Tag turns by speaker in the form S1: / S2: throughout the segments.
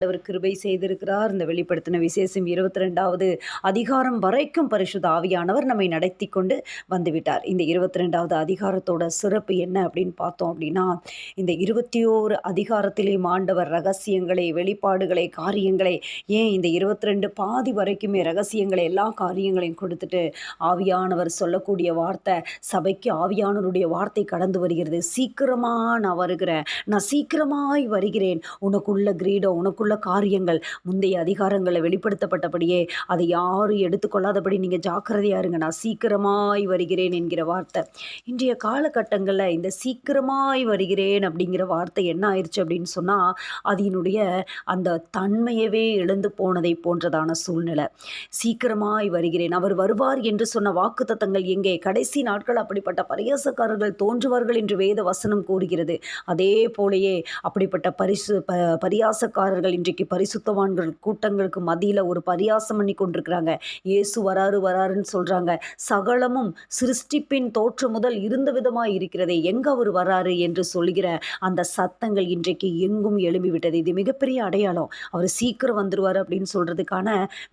S1: ஆண்டவர் கிருபை செய்திருக்கிறார் இந்த வெளிப்படுத்தின விசேஷம் இருபத்தி ரெண்டாவது அதிகாரம் வரைக்கும் பரிசுத்த ஆவியானவர் நம்மை நடத்தி கொண்டு வந்துவிட்டார் இந்த இருபத்தி ரெண்டாவது அதிகாரத்தோட சிறப்பு என்ன அப்படின்னு பார்த்தோம் அப்படின்னா இந்த இருபத்தி ஓரு அதிகாரத்திலே ஆண்டவர் ரகசியங்களை வெளிப்பாடுகளை காரியங்களை ஏன் இந்த இருபத்தி ரெண்டு பாதி வரைக்குமே ரகசியங்களை எல்லா காரியங்களையும் கொடுத்துட்டு ஆவியானவர் சொல்லக்கூடிய வார்த்தை சபைக்கு ஆவியானவருடைய வார்த்தை கடந்து வருகிறது சீக்கிரமாக நான் வருகிறேன் நான் சீக்கிரமாய் வருகிறேன் உனக்குள்ள கிரீடம் உனக்குள்ள உள்ள காரியங்கள் முந்தைய அதிகாரங்களை வெளிப்படுத்தப்பட்டபடியே அதை யாரும் எடுத்துக்கொள்ளாதபடி நீங்கள் ஜாக்கிரதையாக இருங்க நான் சீக்கிரமாய் வருகிறேன் என்கிற வார்த்தை இன்றைய காலகட்டங்களில் இந்த சீக்கிரமாய் வருகிறேன் அப்படிங்கிற வார்த்தை என்ன ஆயிடுச்சு அப்படின்னு சொன்னால் அதனுடைய அந்த தன்மையவே இழந்து போனதை போன்றதான சூழ்நிலை சீக்கிரமாய் வருகிறேன் அவர் வருவார் என்று சொன்ன தத்தங்கள் எங்கே கடைசி நாட்கள் அப்படிப்பட்ட பரியாசக்காரர்கள் தோன்றுவார்கள் என்று வேத வசனம் கூறுகிறது அதே போலேயே அப்படிப்பட்ட பரிசு பரியாசக்காரர்கள் இன்றைக்கு பரிசுத்தவான்கள் கூட்டங்களுக்கு மதியில் ஒரு பரியாசம் பண்ணி கொண்டிருக்கிறாங்க இயேசு வராரு வராருன்னு சொல்கிறாங்க சகலமும் சிருஷ்டிப்பின் தோற்றம் முதல் இருந்த விதமாக இருக்கிறதே எங்கே அவர் வராரு என்று சொல்கிற அந்த சத்தங்கள் இன்றைக்கு எங்கும் எழும்பிவிட்டது இது மிகப்பெரிய அடையாளம் அவர் சீக்கிரம் வந்துடுவார் அப்படின்னு சொல்கிறதுக்கான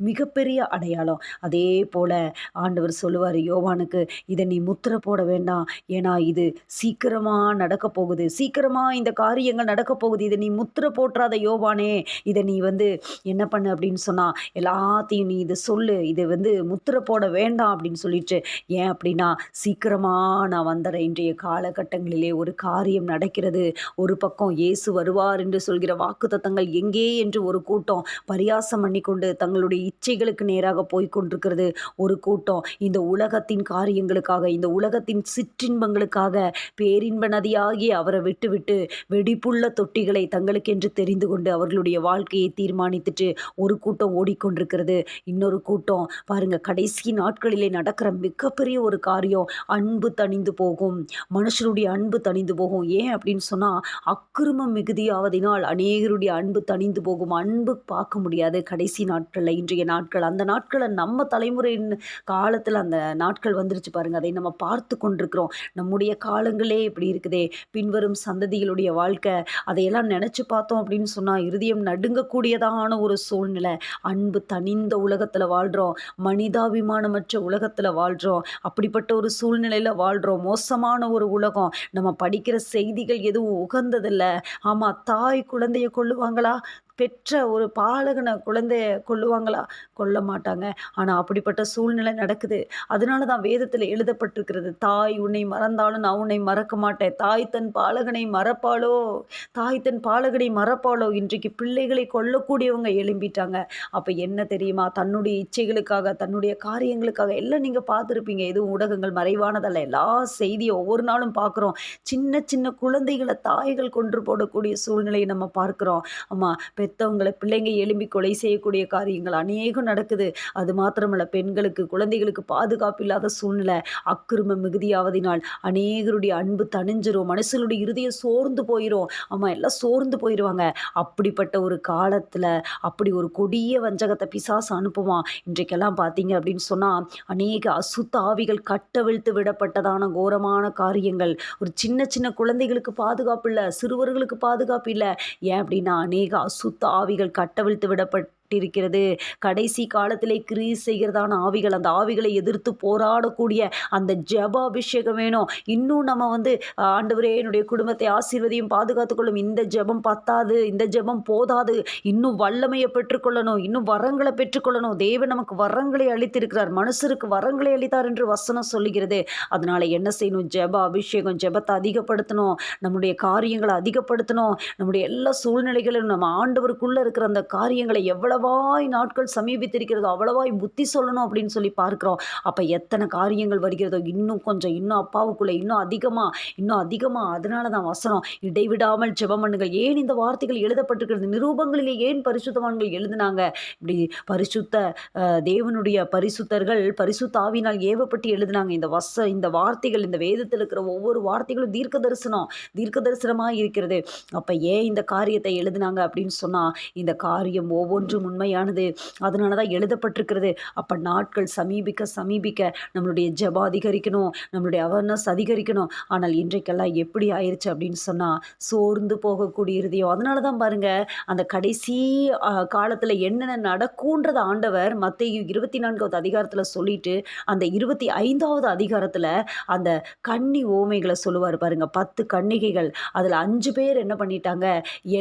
S1: மிகப்பெரிய அடையாளம் அதே போல் ஆண்டவர் சொல்லுவார் யோவானுக்கு இதை நீ முத்திரை போட வேண்டாம் ஏன்னா இது சீக்கிரமாக நடக்க போகுது சீக்கிரமாக இந்த காரியங்கள் நடக்க போகுது இதை நீ முத்திரை போட்டுறாத யோவானே இதை நீ வந்து என்ன பண்ணு அப்படின்னு சொன்னால் எல்லாத்தையும் நீ இதை சொல்லு இதை வந்து முத்திரை போட வேண்டாம் அப்படின்னு சொல்லிட்டு ஏன் அப்படின்னா சீக்கிரமாக நான் வந்துடுறேன் இன்றைய காலகட்டங்களிலே ஒரு காரியம் நடக்கிறது ஒரு பக்கம் இயேசு வருவார் என்று சொல்கிற வாக்கு தத்தங்கள் எங்கே என்று ஒரு கூட்டம் பரியாசம் பண்ணிக்கொண்டு தங்களுடைய இச்சைகளுக்கு நேராக போய் கொண்டிருக்கிறது ஒரு கூட்டம் இந்த உலகத்தின் காரியங்களுக்காக இந்த உலகத்தின் சிற்றின்பங்களுக்காக பேரின்ப நதியாகி அவரை விட்டுவிட்டு வெடிப்புள்ள தொட்டிகளை தங்களுக்கென்று தெரிந்து கொண்டு அவர்களுடைய வாழ்க்கையை தீர்மானித்துட்டு ஒரு கூட்டம் ஓடிக்கொண்டிருக்கிறது இன்னொரு கூட்டம் பாருங்கள் கடைசி நாட்களிலே நடக்கிற மிகப்பெரிய ஒரு காரியம் அன்பு தணிந்து போகும் மனுஷனுடைய அன்பு தணிந்து போகும் ஏன் அப்படின்னு சொன்னால் அக்கிரம மிகுதியாவதினால் அநேகருடைய அன்பு தணிந்து போகும் அன்பு பார்க்க முடியாது கடைசி நாட்களில் இன்றைய நாட்கள் அந்த நாட்களை நம்ம தலைமுறையின் காலத்தில் அந்த நாட்கள் வந்துருச்சு பாருங்கள் அதை நம்ம பார்த்து கொண்டிருக்கிறோம் நம்முடைய காலங்களே இப்படி இருக்குதே பின்வரும் சந்ததிகளுடைய வாழ்க்கை அதையெல்லாம் நினச்சி பார்த்தோம் அப்படின்னு சொன்னால் இருதயம் நடு நடுங்கக்கூடியதான ஒரு சூழ்நிலை அன்பு தனிந்த உலகத்தில் வாழ்கிறோம் மனிதாபிமானமற்ற உலகத்தில் வாழ்கிறோம் அப்படிப்பட்ட ஒரு சூழ்நிலையில் வாழ்கிறோம் மோசமான ஒரு உலகம் நம்ம படிக்கிற செய்திகள் எதுவும் உகந்ததில்லை ஆமாம் தாய் குழந்தைய கொள்ளுவாங்களா பெற்ற ஒரு பாலகனை குழந்தைய கொள்ளுவாங்களா கொள்ள மாட்டாங்க ஆனால் அப்படிப்பட்ட சூழ்நிலை நடக்குது அதனால தான் வேதத்தில் எழுதப்பட்டிருக்கிறது தாய் உன்னை மறந்தாலும் நான் உன்னை மறக்க மாட்டேன் தாய் தன் பாலகனை மறப்பாளோ தாய் தன் பாலகனை மறப்பாளோ இன்றைக்கு பிள்ளைகளை கொல்லக்கூடியவங்க எழும்பிட்டாங்க அப்போ என்ன தெரியுமா தன்னுடைய இச்சைகளுக்காக தன்னுடைய காரியங்களுக்காக எல்லாம் நீங்கள் பார்த்துருப்பீங்க எதுவும் ஊடகங்கள் மறைவானதல்ல எல்லா செய்தியும் ஒவ்வொரு நாளும் பார்க்குறோம் சின்ன சின்ன குழந்தைகளை தாய்கள் கொன்று போடக்கூடிய சூழ்நிலையை நம்ம பார்க்குறோம் ஆமாம் பெற்றவங்களை பிள்ளைங்க எழும்பி கொலை செய்யக்கூடிய காரியங்கள் அநேகம் நடக்குது அது மாத்திரமல்ல பெண்களுக்கு குழந்தைகளுக்கு பாதுகாப்பு இல்லாத சூழ்நிலை அக்கிரம மிகுதியாவதினால் அநேகருடைய அன்பு தணிஞ்சிரும் மனுஷனுடைய இருதயம் சோர்ந்து போயிடும் ஆமாம் எல்லாம் சோர்ந்து போயிடுவாங்க அப்படிப்பட்ட ஒரு காலத்தில் அப்படி ஒரு கொடிய வஞ்சகத்தை பிசாசு அனுப்புவான் இன்றைக்கெல்லாம் பார்த்தீங்க அப்படின்னு சொன்னால் அநேக அசுத்த ஆவிகள் கட்டவிழ்த்து விடப்பட்டதான கோரமான காரியங்கள் ஒரு சின்ன சின்ன குழந்தைகளுக்கு பாதுகாப்பு இல்லை சிறுவர்களுக்கு பாதுகாப்பு இல்லை ஏன் அப்படின்னா அநேக அசுத்த சுத்த ஆவிகள் கட்டவிழ்த்து விடப்பட் சொல்லப்பட்டிருக்கிறது கடைசி காலத்திலே கிரீஸ் செய்கிறதான ஆவிகள் அந்த ஆவிகளை எதிர்த்து போராடக்கூடிய அந்த ஜப அபிஷேகம் வேணும் இன்னும் நம்ம வந்து ஆண்டவரே என்னுடைய குடும்பத்தை ஆசீர்வதியும் பாதுகாத்துக்கொள்ளும் இந்த ஜபம் பத்தாது இந்த ஜபம் போதாது இன்னும் வல்லமையை பெற்றுக்கொள்ளணும் இன்னும் வரங்களை பெற்றுக்கொள்ளணும் தேவன் நமக்கு வரங்களை அளித்திருக்கிறார் மனுஷருக்கு வரங்களை அளித்தார் என்று வசனம் சொல்லுகிறது அதனால என்ன செய்யணும் ஜப அபிஷேகம் ஜபத்தை அதிகப்படுத்தணும் நம்முடைய காரியங்களை அதிகப்படுத்தணும் நம்முடைய எல்லா சூழ்நிலைகளிலும் நம்ம ஆண்டவருக்குள்ளே இருக்கிற அந்த காரியங்களை எவ்வளவு அவ்வளவாய் நாட்கள் சமீபித்திருக்கிறதோ அவ்வளவாய் புத்தி சொல்லணும் அப்படின்னு சொல்லி பார்க்குறோம் அப்போ எத்தனை காரியங்கள் வருகிறதோ இன்னும் கொஞ்சம் இன்னும் அப்பாவுக்குள்ளே இன்னும் அதிகமாக இன்னும் அதிகமாக அதனால தான் வசனம் இடைவிடாமல் செவமண்ணுகள் ஏன் இந்த வார்த்தைகள் எழுதப்பட்டிருக்கிறது நிரூபங்களிலே ஏன் பரிசுத்தவான்கள் எழுதினாங்க இப்படி பரிசுத்த தேவனுடைய பரிசுத்தர்கள் பரிசுத்தாவினால் ஏவப்பட்டு எழுதினாங்க இந்த வச இந்த வார்த்தைகள் இந்த வேதத்தில் இருக்கிற ஒவ்வொரு வார்த்தைகளும் தீர்க்க தரிசனம் தீர்க்க தரிசனமாக இருக்கிறது அப்போ ஏன் இந்த காரியத்தை எழுதினாங்க அப்படின்னு சொன்னால் இந்த காரியம் ஒவ்வொன்றும் சத்தியம் உண்மையானது அதனால தான் எழுதப்பட்டிருக்கிறது அப்போ நாட்கள் சமீபிக்க சமீபிக்க நம்மளுடைய ஜப அதிகரிக்கணும் நம்மளுடைய அவேர்னஸ் அதிகரிக்கணும் ஆனால் இன்றைக்கெல்லாம் எப்படி ஆயிடுச்சு அப்படின்னு சொன்னால் சோர்ந்து போகக்கூடிய இருதயம் அதனால தான் பாருங்கள் அந்த கடைசி காலத்தில் என்னென்ன நடக்கும்ன்றத ஆண்டவர் மத்திய இருபத்தி நான்காவது அதிகாரத்தில் சொல்லிட்டு அந்த இருபத்தி ஐந்தாவது அதிகாரத்தில் அந்த கன்னி ஓமைகளை சொல்லுவார் பாருங்கள் பத்து கன்னிகைகள் அதில் அஞ்சு பேர் என்ன பண்ணிட்டாங்க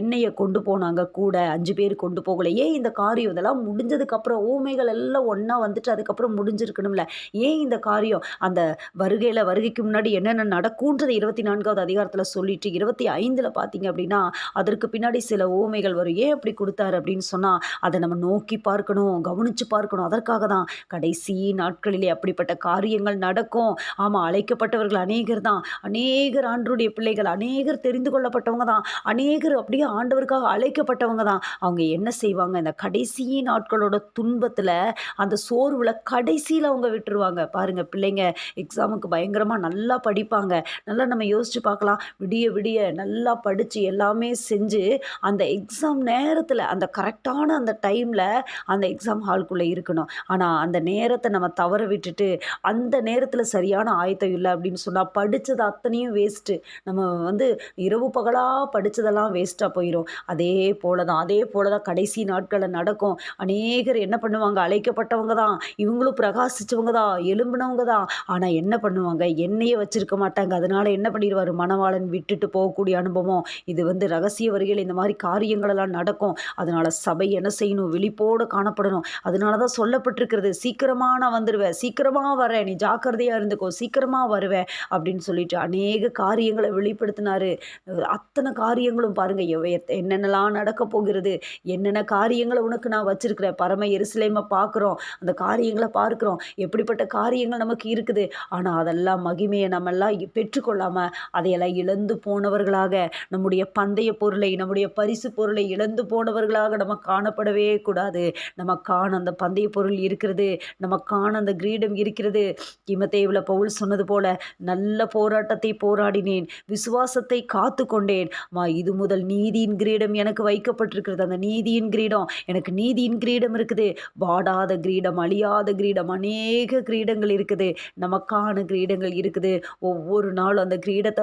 S1: எண்ணெயை கொண்டு போனாங்க கூட அஞ்சு பேர் கொண்டு போகலையே இந்த காரியம் இதெல்லாம் முடிஞ்சதுக்கப்புறம் ஊமைகள் எல்லாம் ஒன்றா வந்துட்டு அதுக்கப்புறம் முடிஞ்சிருக்கணும்ல ஏன் இந்த காரியம் அந்த வருகையில் வருகைக்கு முன்னாடி என்னென்ன நடக்கும்ன்றது இருபத்தி நான்காவது அதிகாரத்தில் சொல்லிட்டு இருபத்தி ஐந்தில் பார்த்தீங்க அப்படின்னா அதற்கு பின்னாடி சில ஊமைகள் வரும் ஏன் அப்படி கொடுத்தாரு அப்படின்னு சொன்னால் அதை நம்ம நோக்கி பார்க்கணும் கவனித்து பார்க்கணும் அதற்காக தான் கடைசி நாட்களிலே அப்படிப்பட்ட காரியங்கள் நடக்கும் ஆமாம் அழைக்கப்பட்டவர்கள் அநேகர் தான் அநேகர் ஆண்டருடைய பிள்ளைகள் அநேகர் தெரிந்து கொள்ளப்பட்டவங்க தான் அநேகர் அப்படியே ஆண்டவருக்காக அழைக்கப்பட்டவங்க தான் அவங்க என்ன செய்வாங்க இந்த கடைசி நாட்களோட துன்பத்தில் அந்த சோர்வில் கடைசியில் அவங்க விட்டுருவாங்க பாருங்கள் பிள்ளைங்க எக்ஸாமுக்கு பயங்கரமாக நல்லா படிப்பாங்க நல்லா நம்ம யோசித்து பார்க்கலாம் விடிய விடிய நல்லா படித்து எல்லாமே செஞ்சு அந்த எக்ஸாம் நேரத்தில் அந்த கரெக்டான அந்த டைமில் அந்த எக்ஸாம் ஹால்குள்ளே இருக்கணும் ஆனால் அந்த நேரத்தை நம்ம தவற விட்டுட்டு அந்த நேரத்தில் சரியான ஆயத்தம் இல்லை அப்படின்னு சொன்னால் படித்தது அத்தனையும் வேஸ்ட்டு நம்ம வந்து இரவு பகலாக படித்ததெல்லாம் வேஸ்ட்டாக போயிடும் அதே போல தான் அதே போல தான் கடைசி நாட்களை நடக்கும் அநேகர் என்ன பண்ணுவாங்க அழைக்கப்பட்டவங்க தான் இவங்களும் பிரகாசிச்சவங்க தான் எலும்பினவங்க தான் ஆனால் என்ன பண்ணுவாங்க என்னையே வச்சுருக்க மாட்டாங்க அதனால் என்ன பண்ணிடுவார் மணவாளன் விட்டுட்டு போகக்கூடிய அனுபவம் இது வந்து ரகசிய வரிகள் இந்த மாதிரி காரியங்களெல்லாம் நடக்கும் அதனால் சபை என்ன செய்யணும் விழிப்போடு காணப்படணும் அதனால தான் சொல்லப்பட்டிருக்கிறது சீக்கிரமாக நான் வந்துடுவேன் சீக்கிரமாக வரேன் நீ ஜாக்கிரதையாக இருந்துக்கோ சீக்கிரமாக வருவேன் அப்படின்னு சொல்லிட்டு அநேக காரியங்களை வெளிப்படுத்தினார் அத்தனை காரியங்களும் பாருங்கள் என்னென்னலாம் நடக்க போகிறது என்னென்ன காரியங்களை உனக்கு நான் வச்சுருக்கிறேன் பரம எருசலேமை பார்க்குறோம் அந்த காரியங்களை பார்க்குறோம் எப்படிப்பட்ட காரியங்கள் நமக்கு இருக்குது ஆனால் அதெல்லாம் மகிமையை நம்மெல்லாம் பெற்றுக்கொள்ளாமல் அதையெல்லாம் இழந்து போனவர்களாக நம்முடைய பந்தய பொருளை நம்முடைய பரிசு பொருளை இழந்து போனவர்களாக நம்ம காணப்படவே கூடாது நமக்கான அந்த பந்தய பொருள் இருக்கிறது நமக்கான அந்த கிரீடம் இருக்கிறது இமத்தேவில் பவுல் சொன்னது போல நல்ல போராட்டத்தை போராடினேன் விசுவாசத்தை காத்து கொண்டேன் இது முதல் நீதியின் கிரீடம் எனக்கு வைக்கப்பட்டிருக்கிறது அந்த நீதியின் கிரீடம் எனக்கு நீதியின் கிரீடம் இருக்குது வாடாத கிரீடம் அழியாத கிரீடம் அநேக கிரீடங்கள் இருக்குது நமக்கான கிரீடங்கள் இருக்குது ஒவ்வொரு நாளும் அந்த கிரீடத்தை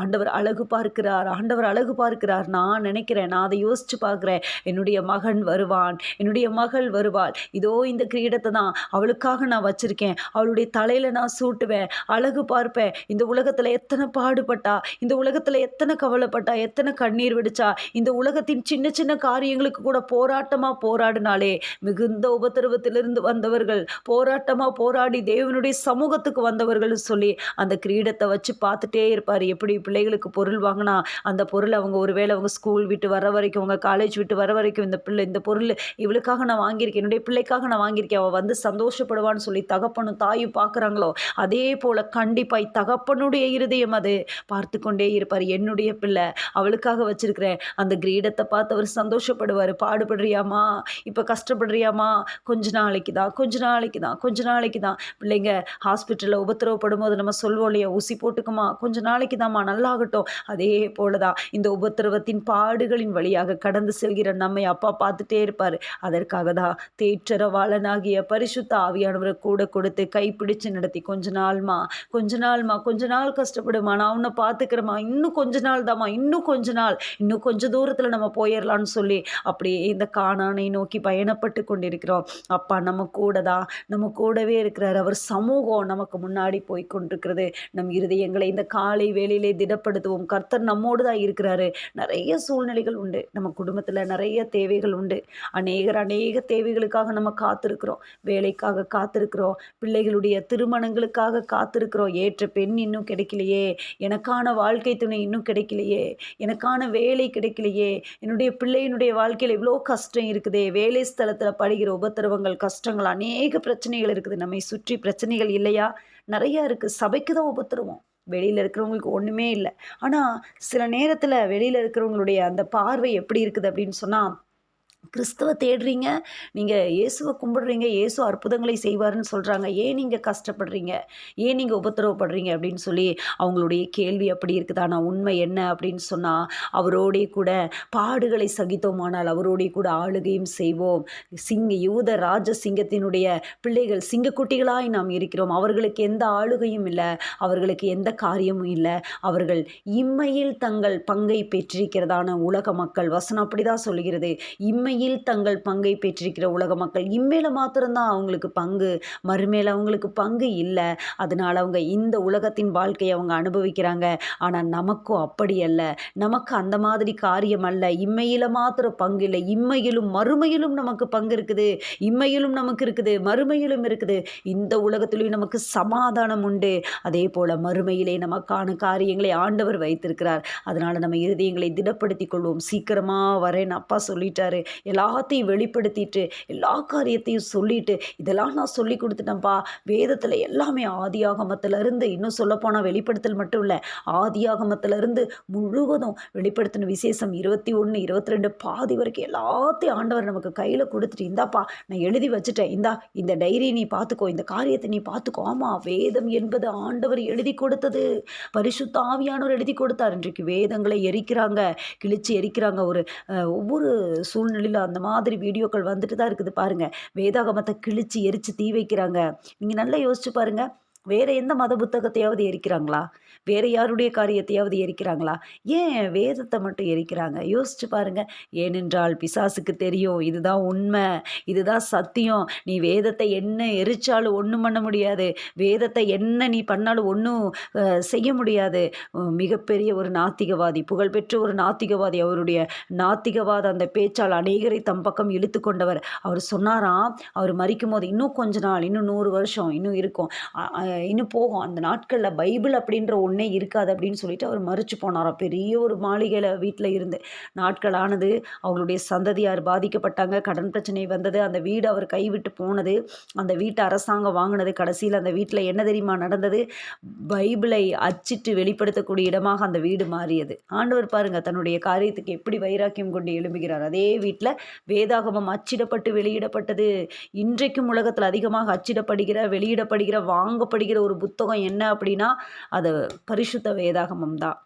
S1: ஆண்டவர் அழகு பார்க்கிறார் ஆண்டவர் அழகு பார்க்கிறார் நான் நினைக்கிறேன் நான் அதை யோசித்து பார்க்குறேன் என்னுடைய மகன் வருவான் என்னுடைய மகள் வருவாள் இதோ இந்த கிரீடத்தை தான் அவளுக்காக நான் வச்சுருக்கேன் அவளுடைய தலையில் நான் சூட்டுவேன் அழகு பார்ப்பேன் இந்த உலகத்தில் எத்தனை பாடுபட்டா இந்த உலகத்தில் எத்தனை கவலைப்பட்டா எத்தனை கண்ணீர் வெடிச்சா இந்த உலகத்தின் சின்ன சின்ன காரியங்களுக்கு கூட போராட்டமாக போராட்டமா போராடினாலே மிகுந்த உபத்திரவத்திலிருந்து வந்தவர்கள் போராட்டமாக போராடி தேவனுடைய சமூகத்துக்கு வந்தவர்கள் சொல்லி அந்த கிரீடத்தை வச்சு பார்த்துட்டே இருப்பார் எப்படி பிள்ளைகளுக்கு பொருள் வாங்கினா அந்த பொருள் அவங்க ஒருவேளை அவங்க ஸ்கூல் விட்டு வர வரைக்கும் அவங்க காலேஜ் விட்டு வர வரைக்கும் இந்த பிள்ளை இந்த பொருள் இவளுக்காக நான் வாங்கியிருக்கேன் என்னுடைய பிள்ளைக்காக நான் வாங்கியிருக்கேன் அவள் வந்து சந்தோஷப்படுவான்னு சொல்லி தகப்பனும் தாயும் பார்க்குறாங்களோ அதே போல் கண்டிப்பாக தகப்பனுடைய இருதயம் அது பார்த்து கொண்டே இருப்பார் என்னுடைய பிள்ளை அவளுக்காக வச்சிருக்கிறேன் அந்த கிரீடத்தை பார்த்து அவர் சந்தோஷப்படுவார் பாடுபடுறியாமா அம்மா இப்போ கஷ்டப்படுறியாம்மா கொஞ்ச நாளைக்கு தான் கொஞ்ச நாளைக்கு தான் கொஞ்ச நாளைக்கு தான் பிள்ளைங்க ஹாஸ்பிட்டலில் உபத்திரவப்படும் போது நம்ம சொல்வோம் இல்லையா ஊசி போட்டுக்குமா கொஞ்ச நாளைக்கு தாம்மா நல்லாகட்டும் அதே போல தான் இந்த உபத்திரவத்தின் பாடுகளின் வழியாக கடந்து செல்கிற நம்மை அப்பா பார்த்துட்டே இருப்பார் அதற்காக தான் தேற்றரவாளனாகிய பரிசுத்த ஆவியானவரை கூட கொடுத்து கைப்பிடிச்சு நடத்தி கொஞ்ச நாள்மா கொஞ்ச நாள்மா கொஞ்ச நாள் கஷ்டப்படுமா நான் உன்னை பார்த்துக்கிறேம்மா இன்னும் கொஞ்ச நாள் தாம்மா இன்னும் கொஞ்ச நாள் இன்னும் கொஞ்சம் தூரத்தில் நம்ம போயிடலான்னு சொல்லி அப்படியே இந்த கா காணானை நோக்கி பயணப்பட்டு கொண்டிருக்கிறோம் அப்பா நம்ம கூட தான் நம்ம கூடவே இருக்கிறார் அவர் சமூகம் நமக்கு முன்னாடி போய் கொண்டிருக்கிறது நம் இருதயங்களை இந்த காலை வேலையிலே திடப்படுத்துவோம் கர்த்தர் நம்மோடு தான் இருக்கிறாரு நிறைய சூழ்நிலைகள் உண்டு நம்ம குடும்பத்தில் நிறைய தேவைகள் உண்டு அநேகர் அநேக தேவைகளுக்காக நம்ம காத்திருக்கிறோம் வேலைக்காக காத்திருக்கிறோம் பிள்ளைகளுடைய திருமணங்களுக்காக காத்திருக்கிறோம் ஏற்ற பெண் இன்னும் கிடைக்கலையே எனக்கான வாழ்க்கை துணை இன்னும் கிடைக்கலையே எனக்கான வேலை கிடைக்கலையே என்னுடைய பிள்ளையினுடைய வாழ்க்கையில் இவ்வளோ கஷ்டம் கஷ்டம் இருக்குதே வேலை ஸ்தலத்தில் படுகிற உபத்திரவங்கள் கஷ்டங்கள் அநேக பிரச்சனைகள் இருக்குது நம்மை சுற்றி பிரச்சனைகள் இல்லையா நிறையா இருக்குது சபைக்கு தான் உபத்திரவம் வெளியில் இருக்கிறவங்களுக்கு ஒன்றுமே இல்லை ஆனால் சில நேரத்தில் வெளியில் இருக்கிறவங்களுடைய அந்த பார்வை எப்படி இருக்குது அப்படின்னு சொன்னால் கிறிஸ்தவ தேடுறீங்க நீங்கள் இயேசுவை கும்பிடுறீங்க இயேசு அற்புதங்களை செய்வார்னு சொல்கிறாங்க ஏன் நீங்கள் கஷ்டப்படுறீங்க ஏன் நீங்கள் உபத்திரவப்படுறீங்க அப்படின்னு சொல்லி அவங்களுடைய கேள்வி அப்படி இருக்குது ஆனால் உண்மை என்ன அப்படின்னு சொன்னால் அவரோடைய கூட பாடுகளை சகித்தோமானால் அவரோடைய கூட ஆளுகையும் செய்வோம் சிங்க யூத ராஜ சிங்கத்தினுடைய பிள்ளைகள் சிங்கக்குட்டிகளாய் நாம் இருக்கிறோம் அவர்களுக்கு எந்த ஆளுகையும் இல்லை அவர்களுக்கு எந்த காரியமும் இல்லை அவர்கள் இம்மையில் தங்கள் பங்கை பெற்றிருக்கிறதான உலக மக்கள் வசனம் அப்படிதான் சொல்கிறது இம்மை உண்மையில் தங்கள் பங்கை பெற்றிருக்கிற உலக மக்கள் இம்மேல மாத்திரம்தான் அவங்களுக்கு பங்கு மறுமேல அவங்களுக்கு பங்கு இல்லை அதனால் அவங்க இந்த உலகத்தின் வாழ்க்கையை அவங்க அனுபவிக்கிறாங்க ஆனால் நமக்கும் அப்படி அல்ல நமக்கு அந்த மாதிரி காரியம் அல்ல இம்மையில் மாத்திரம் பங்கு இல்லை இம்மையிலும் மறுமையிலும் நமக்கு பங்கு இருக்குது இம்மையிலும் நமக்கு இருக்குது மறுமையிலும் இருக்குது இந்த உலகத்திலையும் நமக்கு சமாதானம் உண்டு அதே போல் மறுமையிலே நமக்கான காரியங்களை ஆண்டவர் வைத்திருக்கிறார் அதனால் நம்ம இருதயங்களை திடப்படுத்தி கொள்வோம் சீக்கிரமாக வரேன் அப்பா சொல்லிட்டாரு எல்லாத்தையும் வெளிப்படுத்திட்டு எல்லா காரியத்தையும் சொல்லிட்டு இதெல்லாம் நான் சொல்லி கொடுத்துட்டேன்ப்பா வேதத்தில் எல்லாமே ஆதியாகமத்திலிருந்து இன்னும் சொல்லப்போனால் வெளிப்படுத்தல் மட்டும் இல்லை ஆதியாகமத்திலிருந்து முழுவதும் வெளிப்படுத்தின விசேஷம் இருபத்தி ஒன்று இருபத்தி ரெண்டு பாதி வரைக்கும் எல்லாத்தையும் ஆண்டவர் நமக்கு கையில் கொடுத்துட்டு இந்தாப்பா நான் எழுதி வச்சுட்டேன் இந்தா இந்த டைரி நீ பார்த்துக்கோ இந்த காரியத்தை நீ பார்த்துக்கோ ஆமாம் வேதம் என்பது ஆண்டவர் எழுதி கொடுத்தது பரிசுத்த ஆவியானவர் எழுதி கொடுத்தார் இன்றைக்கு வேதங்களை எரிக்கிறாங்க கிழிச்சு எரிக்கிறாங்க ஒரு ஒவ்வொரு சூழ்நிலை நாட்களில் அந்த மாதிரி வீடியோக்கள் வந்துட்டு தான் இருக்குது பாருங்கள் வேதாகமத்தை கிழித்து எரித்து தீ வைக்கிறாங்க நீங்கள் நல்லா யோசிச்சு பாருங்கள் வேற எந்த மத புத்தகத்தையாவது எரிக்கிறாங்களா வேறு யாருடைய காரியத்தையாவது எரிக்கிறாங்களா ஏன் வேதத்தை மட்டும் எரிக்கிறாங்க யோசிச்சு பாருங்க ஏனென்றால் பிசாசுக்கு தெரியும் இதுதான் உண்மை இதுதான் சத்தியம் நீ வேதத்தை என்ன எரிச்சாலும் ஒன்றும் பண்ண முடியாது வேதத்தை என்ன நீ பண்ணாலும் ஒன்றும் செய்ய முடியாது மிகப்பெரிய ஒரு நாத்திகவாதி புகழ்பெற்ற ஒரு நாத்திகவாதி அவருடைய நாத்திகவாத அந்த பேச்சால் அநேகரை தம் பக்கம் இழுத்து கொண்டவர் அவர் சொன்னாராம் அவர் மறிக்கும் போது இன்னும் கொஞ்ச நாள் இன்னும் நூறு வருஷம் இன்னும் இருக்கும் இன்னும் போகும் அந்த நாட்களில் பைபிள் அப்படின்ற ஒன்றே இருக்காது அப்படின்னு சொல்லிட்டு அவர் மறுச்சு போனாராம் பெரிய ஒரு மாளிகையில் வீட்டில் இருந்து நாட்களானது அவங்களுடைய சந்ததியார் பாதிக்கப்பட்டாங்க கடன் பிரச்சனை வந்தது அந்த வீடு அவர் கைவிட்டு போனது அந்த வீட்டை அரசாங்கம் வாங்கினது கடைசியில் அந்த வீட்டில் என்ன தெரியுமா நடந்தது பைபிளை அச்சிட்டு வெளிப்படுத்தக்கூடிய இடமாக அந்த வீடு மாறியது ஆண்டவர் பாருங்கள் தன்னுடைய காரியத்துக்கு எப்படி வைராக்கியம் கொண்டு எழும்புகிறார் அதே வீட்டில் வேதாகமம் அச்சிடப்பட்டு வெளியிடப்பட்டது இன்றைக்கும் உலகத்தில் அதிகமாக அச்சிடப்படுகிற வெளியிடப்படுகிற வாங்கப்படுகிற முடிகிற ஒரு புத்தகம் என்ன அப்படின்னா அது பரிசுத்த வேதாகமம் தான்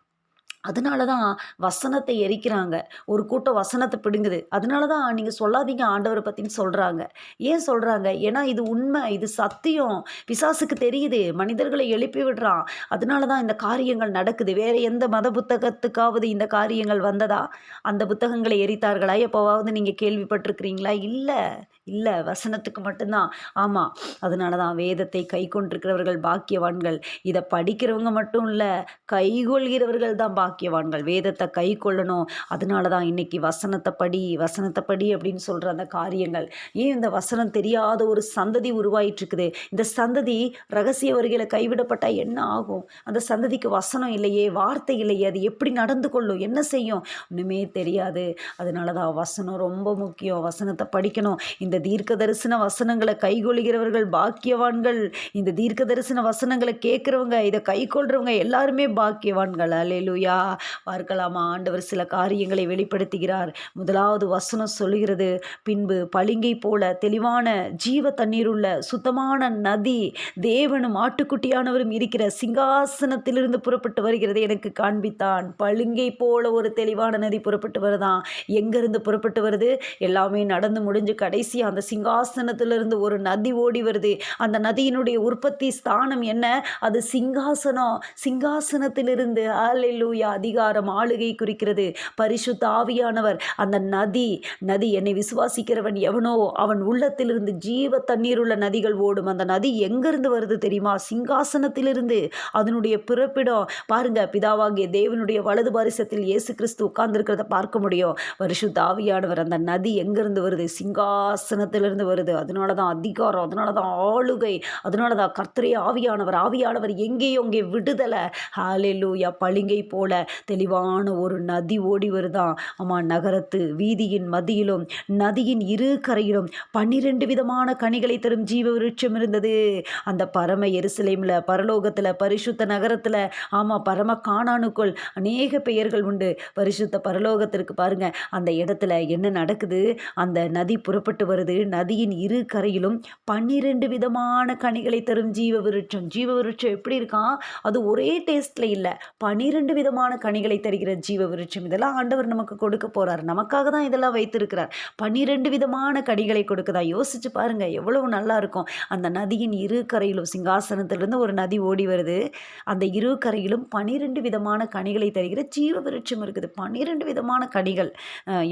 S1: அதனால தான் வசனத்தை எரிக்கிறாங்க ஒரு கூட்டம் வசனத்தை பிடுங்குது அதனால தான் நீங்கள் சொல்லாதீங்க ஆண்டவரை பற்றின்னு சொல்கிறாங்க ஏன் சொல்கிறாங்க ஏன்னா இது உண்மை இது சத்தியம் பிசாசுக்கு தெரியுது மனிதர்களை எழுப்பி விடுறான் அதனால தான் இந்த காரியங்கள் நடக்குது வேறு எந்த மத புத்தகத்துக்காவது இந்த காரியங்கள் வந்ததா அந்த புத்தகங்களை எரித்தார்களா எப்போவாவது நீங்கள் கேள்விப்பட்டிருக்கிறீங்களா இல்லை இல்லை வசனத்துக்கு மட்டும்தான் ஆமாம் அதனால தான் வேதத்தை கை கொண்டிருக்கிறவர்கள் பாக்கியவான்கள் இதை படிக்கிறவங்க மட்டும் இல்லை கைகொள்கிறவர்கள் தான் பாக்கியவான்கள் வேதத்தை கை கொள்ளணும் அதனால தான் இன்றைக்கி வசனத்தை படி வசனத்தை படி அப்படின்னு சொல்கிற அந்த காரியங்கள் ஏன் இந்த வசனம் தெரியாத ஒரு சந்ததி உருவாயிட்டிருக்குது இந்த சந்ததி ரகசிய வருகையில் கைவிடப்பட்டால் என்ன ஆகும் அந்த சந்ததிக்கு வசனம் இல்லையே வார்த்தை இல்லையே அது எப்படி நடந்து கொள்ளும் என்ன செய்யும் ஒன்றுமே தெரியாது அதனால தான் வசனம் ரொம்ப முக்கியம் வசனத்தை படிக்கணும் இந்த தீர்க்க தரிசன வசனங்களை கைகொள்கிறவர்கள் பாக்கியவான்கள் இந்த தீர்க்க தரிசன வசனங்களை கேட்குறவங்க இதை கை கொள்றவங்க எல்லாருமே பாக்கியவான்கள் அலையலுயா பார்க்கலாமா ஆண்டவர் சில காரியங்களை வெளிப்படுத்துகிறார் முதலாவது வசனம் சொல்கிறது பின்பு பளிங்கை போல தெளிவான ஜீவ தண்ணீர் உள்ள சுத்தமான நதி தேவனும் ஆட்டுக்குட்டியானவரும் இருக்கிற சிங்காசனத்திலிருந்து புறப்பட்டு வருகிறது எனக்கு காண்பித்தான் பளிங்கை போல ஒரு தெளிவான நதி புறப்பட்டு வருதான் எங்கேருந்து புறப்பட்டு வருது எல்லாமே நடந்து முடிஞ்சு கடைசி அந்த சிங்காசனத்திலிருந்து ஒரு நதி ஓடி வருது அந்த நதியினுடைய உற்பத்தி ஸ்தானம் என்ன அது சிங்காசனம் சிங்காசனத்திலிருந்து அலையிலூயா அதிகாரம் ஆளுகை குறிக்கிறது பரிசுத்த ஆவியானவர் அந்த நதி நதி என்னை விசுவாசிக்கிறவன் எவனோ அவன் உள்ளத்திலிருந்து ஜீவ தண்ணீர் உள்ள நதிகள் ஓடும் அந்த நதி எங்கிருந்து வருது தெரியுமா சிங்காசனத்திலிருந்து அதனுடைய பிறப்பிடம் பாருங்க பிதாவாகிய தேவனுடைய வலது பாரிசத்தில் இயேசு கிறிஸ்து உட்கார்ந்து பார்க்க முடியும் பரிசுத்த ஆவியானவர் அந்த நதி எங்கிருந்து வருது சிங்காச வசனத்திலிருந்து வருது அதனால தான் அதிகாரம் அதனால தான் ஆளுகை அதனால தான் கர்த்தரை ஆவியானவர் ஆவியானவர் எங்கேயும் அங்கே விடுதலை ஹாலெல்லூயா பளிங்கை போல தெளிவான ஒரு நதி ஓடி வருதான் ஆமாம் நகரத்து வீதியின் மதியிலும் நதியின் இரு கரையிலும் பன்னிரெண்டு விதமான கனிகளை தரும் ஜீவ விருட்சம் இருந்தது அந்த பரம எருசலேமில் பரலோகத்தில் பரிசுத்த நகரத்தில் ஆமாம் பரம காணானுக்குள் அநேக பெயர்கள் உண்டு பரிசுத்த பரலோகத்திற்கு பாருங்கள் அந்த இடத்துல என்ன நடக்குது அந்த நதி புறப்பட்டு வரும் வருது நதியின் இரு கரையிலும் பன்னிரெண்டு விதமான கனிகளை தரும் ஜீவ விருட்சம் ஜீவ விருட்சம் எப்படி இருக்கான் அது ஒரே டேஸ்ட்டில் இல்லை பனிரெண்டு விதமான கனிகளை தருகிற ஜீவ விருட்சம் இதெல்லாம் ஆண்டவர் நமக்கு கொடுக்க போகிறார் நமக்காக தான் இதெல்லாம் வைத்திருக்கிறார் பன்னிரெண்டு விதமான கனிகளை கொடுக்குதா யோசிச்சு பாருங்கள் எவ்வளவு நல்லா இருக்கும் அந்த நதியின் இரு கரையிலும் சிங்காசனத்திலிருந்து ஒரு நதி ஓடி வருது அந்த இரு கரையிலும் பனிரெண்டு விதமான கனிகளை தருகிற ஜீவ விருட்சம் இருக்குது பனிரெண்டு விதமான கனிகள்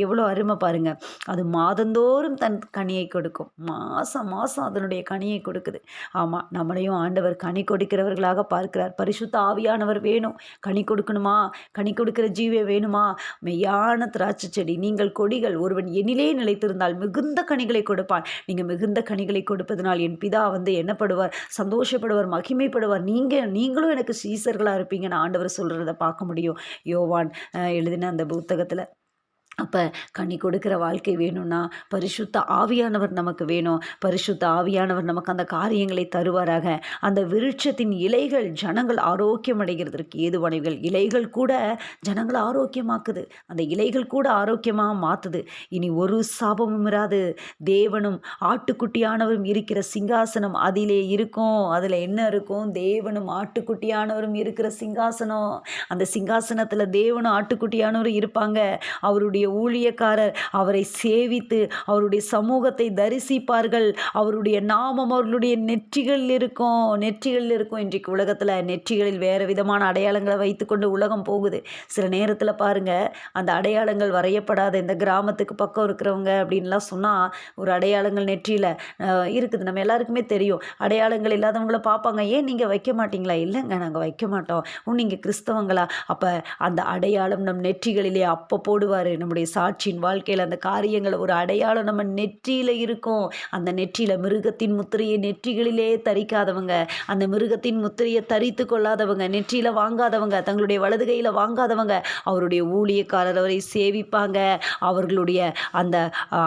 S1: எவ்வளோ அருமை பாருங்கள் அது மாதந்தோறும் தன் கனியை கொடுக்கும் மாதம் மாதம் அதனுடைய கனியை கொடுக்குது ஆமாம் நம்மளையும் ஆண்டவர் கனி கொடுக்கிறவர்களாக பார்க்கிறார் பரிசுத்த ஆவியானவர் வேணும் கனி கொடுக்கணுமா கனி கொடுக்கிற ஜீவிய வேணுமா மெய்யான திராட்சை செடி நீங்கள் கொடிகள் ஒருவன் எண்ணிலே நிலைத்திருந்தால் மிகுந்த கனிகளை கொடுப்பான் நீங்கள் மிகுந்த கனிகளை கொடுப்பதனால் என் பிதா வந்து என்னப்படுவார் சந்தோஷப்படுவார் மகிமைப்படுவார் நீங்கள் நீங்களும் எனக்கு சீசர்களாக இருப்பீங்கன்னு ஆண்டவர் சொல்கிறத பார்க்க முடியும் யோவான் எழுதின அந்த புத்தகத்தில் அப்போ கனி கொடுக்குற வாழ்க்கை வேணும்னா பரிசுத்த ஆவியானவர் நமக்கு வேணும் பரிசுத்த ஆவியானவர் நமக்கு அந்த காரியங்களை தருவாராக அந்த விருட்சத்தின் இலைகள் ஜனங்கள் ஆரோக்கியம் அடைகிறதுக்கு ஏதுவானவைகள் இலைகள் கூட ஜனங்களை ஆரோக்கியமாக்குது அந்த இலைகள் கூட ஆரோக்கியமாக மாற்றுது இனி ஒரு சாபமும் இராது தேவனும் ஆட்டுக்குட்டியானவரும் இருக்கிற சிங்காசனம் அதிலே இருக்கும் அதில் என்ன இருக்கும் தேவனும் ஆட்டுக்குட்டியானவரும் இருக்கிற சிங்காசனம் அந்த சிங்காசனத்தில் தேவனும் ஆட்டுக்குட்டியானவரும் இருப்பாங்க அவருடைய ஊழியக்காரர் அவரை சேவித்து அவருடைய சமூகத்தை தரிசிப்பார்கள் அவருடைய நாமம் அவர்களுடைய நெற்றிகளில் இருக்கும் நெற்றிகளில் இருக்கும் இன்றைக்கு உலகத்தில் நெற்றிகளில் வேறு விதமான அடையாளங்களை வைத்துக்கொண்டு உலகம் போகுது சில நேரத்தில் பாருங்கள் அந்த அடையாளங்கள் வரையப்படாத இந்த கிராமத்துக்கு பக்கம் இருக்கிறவங்க அப்படின்லாம் சொன்னால் ஒரு அடையாளங்கள் நெற்றியில் இருக்குது நம்ம எல்லாருக்குமே தெரியும் அடையாளங்கள் இல்லாதவங்கள பார்ப்பாங்க ஏன் நீங்கள் வைக்க மாட்டீங்களா இல்லைங்க நாங்கள் வைக்க மாட்டோம் நீங்கள் கிறிஸ்தவங்களா அப்போ அந்த அடையாளம் நம் நெற்றிகளிலே அப்போ போடுவார் நம்முடைய நம்மளுடைய சாட்சியின் வாழ்க்கையில் அந்த காரியங்களை ஒரு அடையாளம் நம்ம நெற்றியில் இருக்கும் அந்த நெற்றியில் மிருகத்தின் முத்திரையை நெற்றிகளிலே தரிக்காதவங்க அந்த மிருகத்தின் முத்திரையை தரித்து கொள்ளாதவங்க நெற்றியில் வாங்காதவங்க தங்களுடைய வலது கையில் வாங்காதவங்க அவருடைய ஊழியக்காரர் அவரை சேவிப்பாங்க அவர்களுடைய அந்த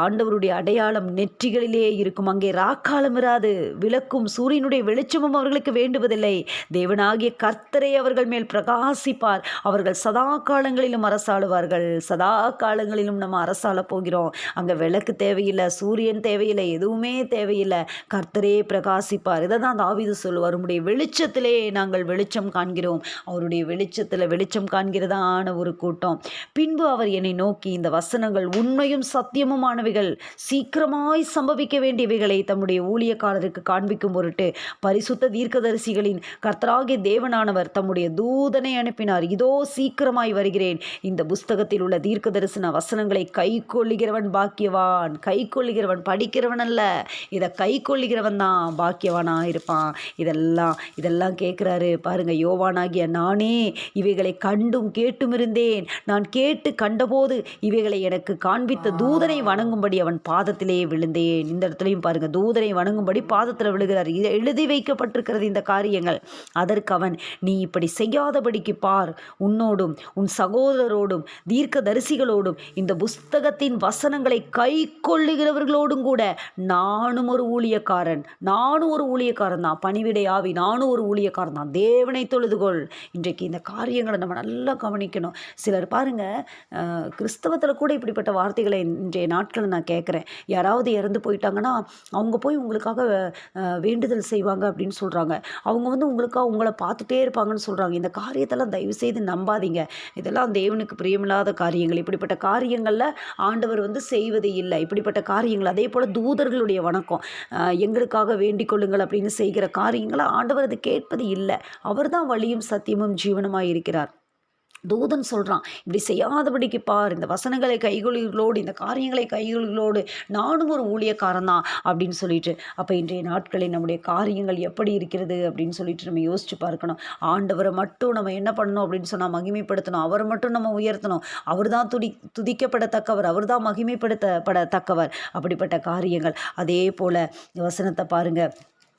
S1: ஆண்டவருடைய அடையாளம் நெற்றிகளிலே இருக்கும் அங்கே ராக்காலம் இராது விளக்கும் சூரியனுடைய வெளிச்சமும் அவர்களுக்கு வேண்டுவதில்லை தேவனாகிய கர்த்தரை அவர்கள் மேல் பிரகாசிப்பார் அவர்கள் சதா காலங்களிலும் அரசாளுவார்கள் சதா கால காலங்களிலும் நம்ம அரசால போகிறோம் அங்கே விளக்கு தேவையில்லை சூரியன் தேவையில்லை எதுவுமே தேவையில்லை கர்த்தரே பிரகாசிப்பார் இதை தான் தாவிது சொல்லுவார் உடைய வெளிச்சத்திலே நாங்கள் வெளிச்சம் காண்கிறோம் அவருடைய வெளிச்சத்தில் வெளிச்சம் காண்கிறதான ஒரு கூட்டம் பின்பு அவர் என்னை நோக்கி இந்த வசனங்கள் உண்மையும் சத்தியமுமானவைகள் சீக்கிரமாய் சம்பவிக்க வேண்டியவைகளை தம்முடைய ஊழியக்காரருக்கு காண்பிக்கும் பொருட்டு பரிசுத்த தீர்க்கதரிசிகளின் கர்த்தராகிய தேவனானவர் தம்முடைய தூதனை அனுப்பினார் இதோ சீக்கிரமாய் வருகிறேன் இந்த புஸ்தகத்தில் உள்ள தீர்க்கதரிசன பேசின வசனங்களை கை கொள்ளுகிறவன் பாக்கியவான் கை கொள்ளுகிறவன் படிக்கிறவன் அல்ல இதை கை கொள்ளுகிறவன் தான் பாக்கியவானாக இருப்பான் இதெல்லாம் இதெல்லாம் கேட்குறாரு பாருங்கள் யோவானாகிய நானே இவைகளை கண்டும் கேட்டும் இருந்தேன் நான் கேட்டு கண்டபோது இவைகளை எனக்கு காண்பித்த தூதனை வணங்கும்படி அவன் பாதத்திலேயே விழுந்தேன் இந்த இடத்துலையும் பாருங்கள் தூதனை வணங்கும்படி பாதத்தில் விழுகிறார் இதை எழுதி வைக்கப்பட்டிருக்கிறது இந்த காரியங்கள் அதற்கு அவன் நீ இப்படி செய்யாதபடிக்கு பார் உன்னோடும் உன் சகோதரரோடும் தீர்க்க தரிசிகளோடும் கொள்ளுகிறவர்களோடும் இந்த புஸ்தகத்தின் வசனங்களை கை கொள்ளுகிறவர்களோடும் கூட நானும் ஒரு ஊழியக்காரன் நானும் ஒரு ஊழியக்காரன் தான் பணிவிடை ஆவி நானும் ஒரு ஊழியக்காரன் தான் தேவனை தொழுதுகொள் இன்றைக்கு இந்த காரியங்களை நம்ம நல்லா கவனிக்கணும் சிலர் பாருங்கள் கிறிஸ்தவத்தில் கூட இப்படிப்பட்ட வார்த்தைகளை இன்றைய நாட்களை நான் கேட்குறேன் யாராவது இறந்து போயிட்டாங்கன்னா அவங்க போய் உங்களுக்காக வேண்டுதல் செய்வாங்க அப்படின்னு சொல்கிறாங்க அவங்க வந்து உங்களுக்காக உங்களை பார்த்துட்டே இருப்பாங்கன்னு சொல்கிறாங்க இந்த காரியத்தெல்லாம் தயவு செய்து நம்பாதீங்க இதெல்லாம் தேவனுக்கு பிரியமில்லாத காரியங்கள் இப்படிப்பட்ட காரியங்களில் ஆண்டவர் வந்து செய்வதே இல்லை இப்படிப்பட்ட காரியங்கள் அதே போல் தூதர்களுடைய வணக்கம் எங்களுக்காக வேண்டிக் கொள்ளுங்கள் அப்படின்னு செய்கிற காரியங்களை ஆண்டவர் அது கேட்பது இல்லை அவர் தான் வழியும் சத்தியமும் ஜீவனமாக இருக்கிறார் தூதன் சொல்கிறான் இப்படி செய்யாதபடிக்கு பார் இந்த வசனங்களை கைகொள்களோடு இந்த காரியங்களை கைகொள்களோடு நானும் ஒரு ஊழியக்காரன் தான் அப்படின்னு சொல்லிட்டு அப்போ இன்றைய நாட்களில் நம்முடைய காரியங்கள் எப்படி இருக்கிறது அப்படின்னு சொல்லிட்டு நம்ம யோசிச்சு பார்க்கணும் ஆண்டவரை மட்டும் நம்ம என்ன பண்ணணும் அப்படின்னு சொன்னால் மகிமைப்படுத்தணும் அவரை மட்டும் நம்ம உயர்த்தணும் அவர் தான் துடி துதிக்கப்படத்தக்கவர் அவர் தான் மகிமைப்படுத்தப்படத்தக்கவர் அப்படிப்பட்ட காரியங்கள் அதே போல் வசனத்தை பாருங்கள்